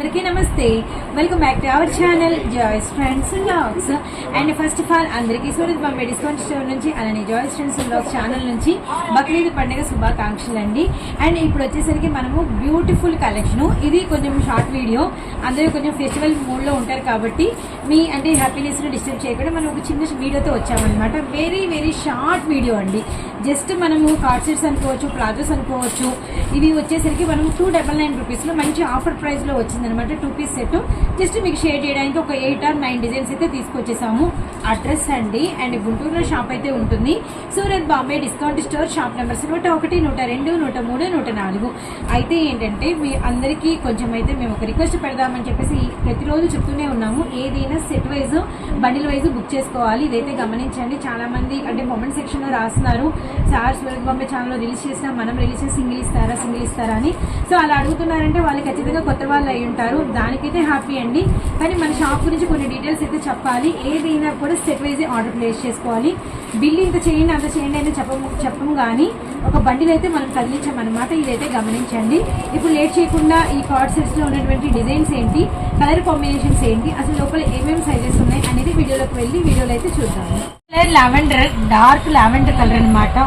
అందరికీ నమస్తే. Welcome back to our channel Joys friends blogs and first of all అందరికీ Surat Bombay discount store నుంచి అలానే జాయ్స్ ఫ్రెండ్స్ బ్లాగ్స్ ఛానల్ నుంచి బక్రీద్ పండుగ శుభాకాంక్షలు అండి. అండ్ ఇప్పుడు వచ్చేసరికి మనము బ్యూటిఫుల్ కలెక్షన్ ఇది కొంచెం షార్ట్ వీడియో అందరూ కొంచెం ఫెస్టివల్ మూడ్లో ఉంటారు కాబట్టి మీ అంటే హ్యాపీనెస్ని డిస్టర్బ్ చేయకుండా మనం ఒక చిన్న వీడియోతో వచ్చామన్నమాట. వెరీ వెరీ షార్ట్ వీడియో అండి. జస్ట్ మనము కార్డ్సెట్స్ అనుకోవచ్చు ప్లాజోస్ అనుకోవచ్చు. ఇవి వచ్చేసరికి మనం టూ డబల్ నైన్ రూపీస్లో మంచి ఆఫర్ ప్రైస్లో వచ్చింది అనమాట టూ పీస్ సెట్ జస్ట్ మీకు షేర్ చేయడానికి ఒక ఎయిట్ ఆర్ నైన్ డిజైన్స్ అయితే తీసుకొచ్చేసాము. అడ్రస్ అండి. అండ్ గుంటూరులో షాప్ అయితే ఉంటుంది. Surat Bombay discount store shop numbers నూట ఒకటి నూట రెండు నూట మూడు నూట నాలుగు. అయితే ఏంటంటే మీ అందరికీ కొంచెం అయితే మేము ఒక రిక్వెస్ట్ పెడదామని చెప్పేసి ప్రతిరోజు చెప్తూనే ఉన్నాము. ఏదైనా set wise bundle wise book చేసుకోవాలి. ఇదైతే గమనించండి. చాలా మంది అంటే కామెంట్ సెక్షన్లో రాస్తున్నారు. సార్ సూరత్ బాంబే ఛానల్లో రిలీజ్ చేసినా మనం రిలీజ్ చేసి సింగిల్ ఇస్తారా సింగిల్ ఇస్తారా అని. సో అలా అడుగుతున్నారంటే వాళ్ళు ఖచ్చితంగా కొత్త వాళ్ళు అయి ఉంటారు. దానికైతే హ్యాపీ అండి. కానీ మన షాప్ గురించి కొన్ని డీటెయిల్స్ అయితే చెప్పాలి. ఏదైనా కూడా సెట్ వైజ్ ఆర్డర్ ప్లేస్ చేసుకోవాలి. బిల్లు ఇంత చేయండి అంత చేయండి అని చెప్పము చెప్పము కానీ ఒక బండిలో అయితే మనం కదిలించామన్నమాట ఇదైతే గమనించండి. ఇప్పుడు లేట్ చేయకుండా ఈ కార్డ్ సెట్స్లో ఉన్నటువంటి డిజైన్స్ ఏంటి కలర్ కాంబినేషన్స్ ఏంటి అసలు లోపల ఏమేమి సైజెస్ ఉన్నాయి అనేది వీడియోలోకి వెళ్ళి వీడియోలో అయితే చూద్దాము. Colour lavender dark lavender colour అనమాట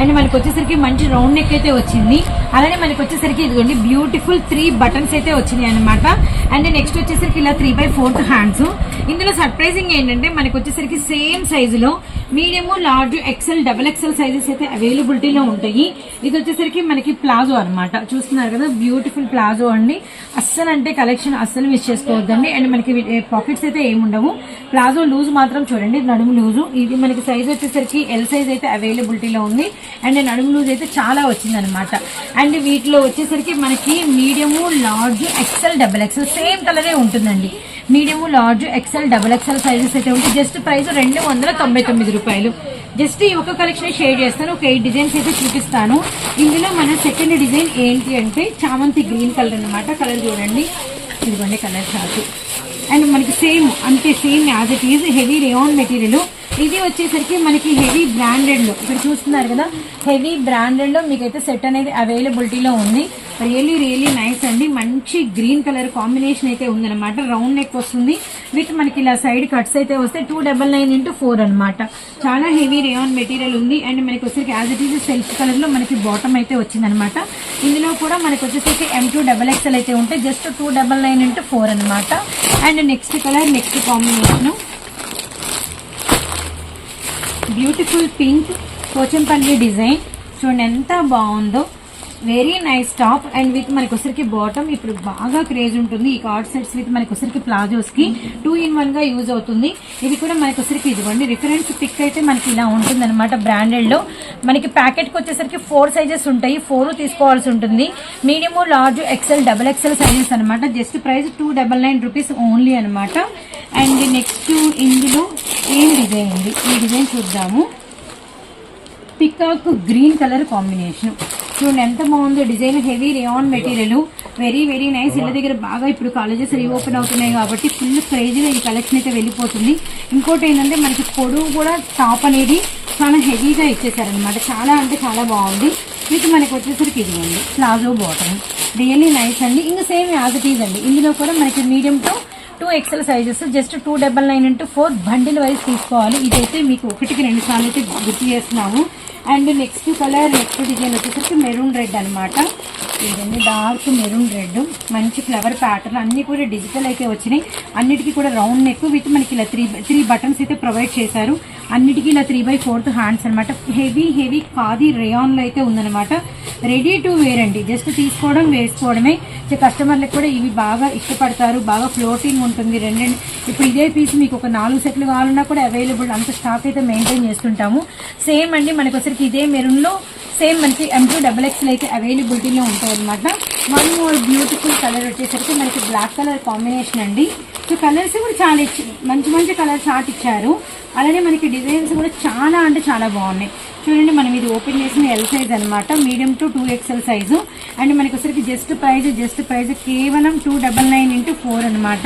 అండ్ మనకి వచ్చేసరికి మంచి రౌండ్ నెక్ అయితే వచ్చింది. అలానే మనకి వచ్చేసరికి ఇదిగోండి బ్యూటిఫుల్ త్రీ బటన్స్ అయితే వచ్చినాయి అనమాట అండ్ నెక్స్ట్ వచ్చేసరికి ఇలా త్రీ బై ఫోర్త్ హ్యాండ్స్ ఇందులో సర్ప్రైజింగ్ ఏంటంటే మనకి వచ్చేసరికి సేమ్ సైజులో medium large XL double XL sizes అయితే అవైలబిలిటీలో ఉంటాయి. ఇది వచ్చేసరికి మనకి ప్లాజో అన్నమాట. చూస్తున్నారు కదా బ్యూటిఫుల్ ప్లాజో అండి. అస్సలు అంటే కలెక్షన్ అస్సలు మిస్ చేసుకోవద్దండి. అండ్ మనకి పాకెట్స్ అయితే ఏముండవు ప్లాజో లూజ్ మాత్రం చూడండి నడుము లూజు. ఇది మనకి సైజ్ వచ్చేసరికి ఎల్ సైజ్ అయితే అవైలబిలిటీలో ఉంది. అండ్ నడుము లూజ్ అయితే చాలా వచ్చిందనమాట అండ్ వీటిలో వచ్చేసరికి మనకి medium large XL double XL same కలరే ఉంటుందండి. Medium large XL double XL sizes అయితే ఉంటాయి జస్ట్ ప్రైస్ రెండు వందల తొంభై తొమ్మిది రూపాయలు. జస్ట్ ఈ ఒక కలెక్షన్ షేర్ చేస్తాను ఒక ఎయిట్ డిజైన్స్ అయితే చూపిస్తాను. ఇందులో మన సెకండ్ డిజైన్ ఏంటి అంటే చామంతి గ్రీన్ కలర్ అన్నమాట. కలర్ చూడండి. ఇదిగోండి కలర్ చార్ట్ అండ్ మనకి సేమ్ అంతే same as it is heavy rayon material ఇది వచ్చేసరికి మనకి హెవీ బ్రాండెడ్లో ఇక్కడ చూస్తున్నారు కదా హెవీ బ్రాండెడ్లో మీకైతే సెట్ అనేది అవైలబిలిటీలో ఉంది. రియలీ రియలీ నైస్ అండి. మంచి గ్రీన్ కలర్ కాంబినేషన్ అయితే ఉందన్నమాట. రౌండ్ నెక్ వస్తుంది. విత్ మనకి ఇలా సైడ్ కట్స్ అయితే వస్తే two double nine into four అనమాట చాలా హెవీ రేయాన్ మెటీరియల్ ఉంది. అండ్ మనకి వచ్చేసరికి యాజ్ ఇట్ ఈజ్ సెల్ఫ్ కలర్లో మనకి బాటమ్ అయితే వచ్చిందనమాట ఇందులో కూడా మనకి వచ్చేసరికి ఎం టూ డబల్ ఎక్స్ఎల్ అయితే ఉంటే just two double nine into four అనమాట and next colour next combination beautiful pink Pochampally design చూడండి ఎంత బాగుందో. Very nice top and with మనకి ఒకసారికి బాటమ్ ఇప్పుడు బాగా క్రేజ్ ఉంటుంది. ఈ కార్డ్ సెట్స్ విత్ మనకి ఒకసారికి ప్లాజోస్కి టూ ఇన్ వన్గా యూజ్ అవుతుంది. ఇది కూడా మనకి ఒకసారికి ఇదిగోండి రిఫరెన్స్ పిక్ అయితే మనకి ఇలా ఉంటుంది అనమాట బ్రాండెడ్లో. మనకి ప్యాకెట్కి వచ్చేసరికి ఫోర్ సైజెస్ ఉంటాయి. ఫోర్ తీసుకోవాల్సి ఉంటుంది. Medium large XL double XL sizes అనమాట just price two double nine rupees only అనమాట అండ్ నెక్స్ట్ ఇందులో ఏం డిజైన్ ఉంది? ఈ డిజైన్ చూద్దాము. పికాక్ గ్రీన్ కలర్ కాంబినేషన్ చూడండి ఎంత బాగుందో design heavy rayon material. Very very nice. ఇళ్ళ దగ్గర బాగా ఇప్పుడు కాలేజెస్ రీఓపెన్ అవుతున్నాయి కాబట్టి ఫుల్ క్రేజీగా ఈ కలెక్షన్ అయితే వెళ్ళిపోతుంది. ఇంకోటి ఏంటంటే మనకి పొడవు కూడా టాప్ అనేది చాలా హెవీగా ఇచ్చేసారనమాట చాలా అంటే చాలా బాగుంది. మీకు మనకి వచ్చేసరికి ఇదిగోండి ప్లాజో బాటమ్. రియల్లీ నైస్ అండి. ఇంకా సేమ్ యాజ్ ఇట్ ఈజ్ అండి. ఇందులో కూడా మనకి medium to two XL sizes just two double nine into four bundle wise తీసుకోవాలి. ఇదైతే మీకు ఒకటికి రెండు సార్లు అయితే గుర్తు చేస్తున్నాము. And next colour next design వచ్చేసరికి మెరూన్ రెడ్ అనమాట ఇదండి డార్క్ మెరూన్ రెడ్ మంచి ఫ్లవర్ ప్యాటర్న్ అన్నీ కూడా డిజిటల్ అయితే వచ్చినాయి. అన్నిటికీ కూడా రౌండ్ నెక్ విత్ మనకి ఇలా త్రీ త్రీ బటన్స్ అయితే ప్రొవైడ్ చేశారు. అన్నిటికీ ఇలా త్రీ బై ఫోర్త్ హ్యాండ్స్ అనమాట హెవీ హెవీ ఖాదీ రేయాన్లో అయితే ఉందన్నమాట. రెడీ టు వేర్ అండి. జస్ట్ తీసుకోవడం వేసుకోవడమే. కస్టమర్లకు కూడా ఇవి బాగా ఇష్టపడతారు. బాగా ఫ్లోటింగ్ ఉంటుంది. రెండు ఇప్పుడు ఇదే పీస్ మీకు ఒక నాలుగు సెట్లు కావాలన్నా కూడా అవైలబుల్ అంత స్టాక్ అయితే మెయింటైన్ చేస్తుంటాము. సేమ్ అండి. మనకు ఇదే మెరూన్లో సేమ్ మనకి ఎంటూ డబుల్ ఎక్స్ఎల్ అయితే అవైలబిలిటీలో ఉంటాయి అనమాట వన్ మోర్ బ్యూటిఫుల్ కలర్ వచ్చేసరికి మనకి బ్లాక్ కలర్ కాంబినేషన్ అండి. సో కలర్స్ కూడా చాలా ఇచ్చి మంచి మంచి కలర్ చార్ట్ ఇచ్చారు. అలానే మనకి డిజైన్స్ కూడా చాలా అంటే చాలా బాగున్నాయి. చూడండి మనం ఇది ఓపెన్ చేసిన ఎల్ సైజ్ అనమాట medium to two XL size and మనకి వచ్చరికి జస్ట్ ప్రైజ్ జస్ట్ ప్రైజ్ కేవలం two double nine into four అనమాట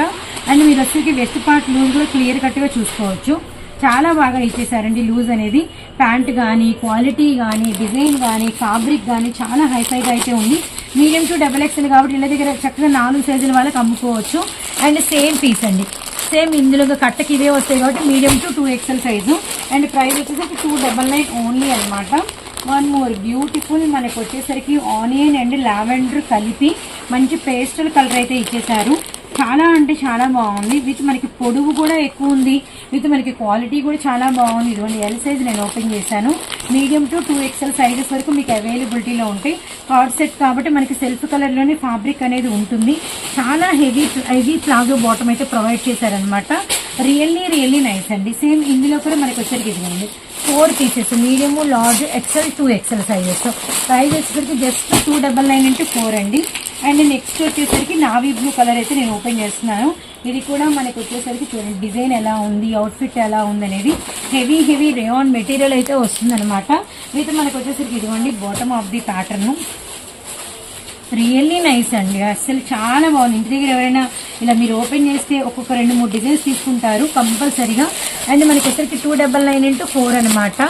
అండ్ మీరు వచ్చరికి వెస్ట్ పార్ట్ లూజ్ కూడా క్లియర్ కట్గా చూసుకోవచ్చు. చాలా బాగా ఇచ్చేసారండి లూజ్ అనేది. ప్యాంట్ కానీ క్వాలిటీ కానీ డిజైన్ కానీ ఫ్యాబ్రిక్ కానీ చాలా హైఫైగా అయితే ఉంది. మీడియం టు డబల్ ఎక్స్ఎల్ కాబట్టి ఇళ్ళ దగ్గర చక్కగా నాలుగు సైజుల వాళ్ళకి అమ్ముకోవచ్చు. అండ్ సేమ్ పీస్ అండి. సేమ్ ఇందులో కట్టకి ఇవే వస్తాయి కాబట్టి medium to two XL size. And price వచ్చేసరికి టూ డబల్ నైన్ ఓన్లీ అనమాట వన్ మోర్ బ్యూటిఫుల్ మనకు వచ్చేసరికి ఆనియన్ అండ్ లావెండర్ కలిపి మంచి పేస్టల్ కలర్ అయితే ఇచ్చేసారు చాలా అంటే చాలా బాగుంది. విత్ మనకి పొడవు కూడా ఎక్కువ ఉంది. విత్ మనకి క్వాలిటీ కూడా చాలా బాగుంది. ఇదిగోండి ఎల్ సైజ్ నేను ఓపెన్ చేశాను. Medium to two XL sizes వరకు మీకు అవైలబిలిటీలో ఉంటాయి. కార్డ్ సెట్ కాబట్టి మనకి సెల్ఫ్ కలర్లోనే ఫ్యాబ్రిక్ అనేది ఉంటుంది. చాలా హెవీ హెవీ ప్లాజో బాటమ్ అయితే ప్రొవైడ్ చేశారనమాట రియల్లీ రియల్లీ నైస్ అండి. సేమ్ ఇందులో కూడా మనకి వచ్చరికి ఇదిగోండి four pieces medium large XL two XL sizes price వచ్చేసరికి just two double nine into four అండి. అండ్ నెక్స్ట్ వచ్చేసరికి నావీ బ్లూ కలర్ అయితే నేను ఓపెన్ చేస్తున్నాను. ఇది కూడా మనకు వచ్చేసరికి చూడండి డిజైన్ ఎలా ఉంది అవుట్ఫిట్ ఎలా ఉంది అనేది హెవీ హెవీ రేయాన్ మెటీరియల్ అయితే వస్తుందనమాట అయితే మనకు వచ్చేసరికి ఇదిగోండి bottom of the pattern really nice అండి. అసలు చాలా బాగుంది. ఇంటి దగ్గర ఎవరైనా ఇలా మీరు ఓపెన్ చేస్తే ఒక్కొక్క రెండు మూడు డిజైన్స్ తీసుకుంటారు కంపల్సరీగా. అండ్ మనకి వచ్చరికి two double nine into four అనమాట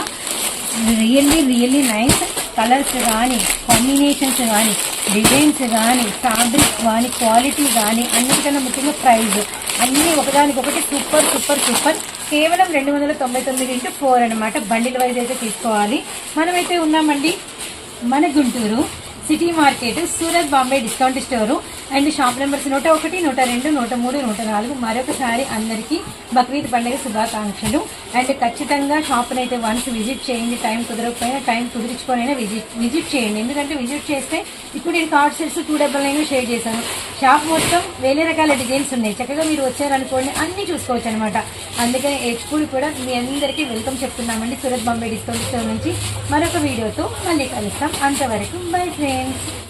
రియల్లీ రియల్లీ నైస్ కలర్స్ కానీ కాంబినేషన్స్ కానీ డిజైన్స్ కానీ ఫ్యాబ్రిక్ కానీ క్వాలిటీ కానీ అన్నిటికన్నా ముఖ్యంగా ప్రైజ్ అన్నీ ఒకదానికొకటి సూపర్ సూపర్ సూపర్. కేవలం రెండు వందల తొంభై తొమ్మిది ఇంటూ ఫోర్ అనమాట బండిల్ వైజ్ అయితే తీసుకోవాలి. మనమైతే ఉన్నామండి మన Guntur city market Surat Bombay discount store. And shop numbers నూట ఒకటి నూట రెండు నూట మూడు నూట నాలుగు. మరొకసారి అందరికీ బక్రీద్ పండుగ శుభాకాంక్షలు. అండ్ ఖచ్చితంగా షాప్ని అయితే వన్స్ విజిట్ చేయండి. టైం కుదరకపోయినా టైం కుదిరించుకోనైనా విజిట్ విజిట్ చేయండి. ఎందుకంటే విజిట్ చేస్తే ఇప్పుడు నేను card sets two double share చేశాను. షాప్ మొత్తం వేరే రకాల డిజైన్స్ ఉన్నాయి. చక్కగా మీరు వచ్చారనుకోండి అన్నీ చూసుకోవచ్చు అనమాట అందుకని ఎప్పుడు కూడా మీ అందరికీ వెల్కమ్ చెప్తున్నామండి. సూరత్ బాంబే డిస్కౌంట్ స్టోర్ నుంచి మరొక వీడియోతో మళ్ళీ కలుస్తాం. అంతవరకు బై ఫ్రెండ్స్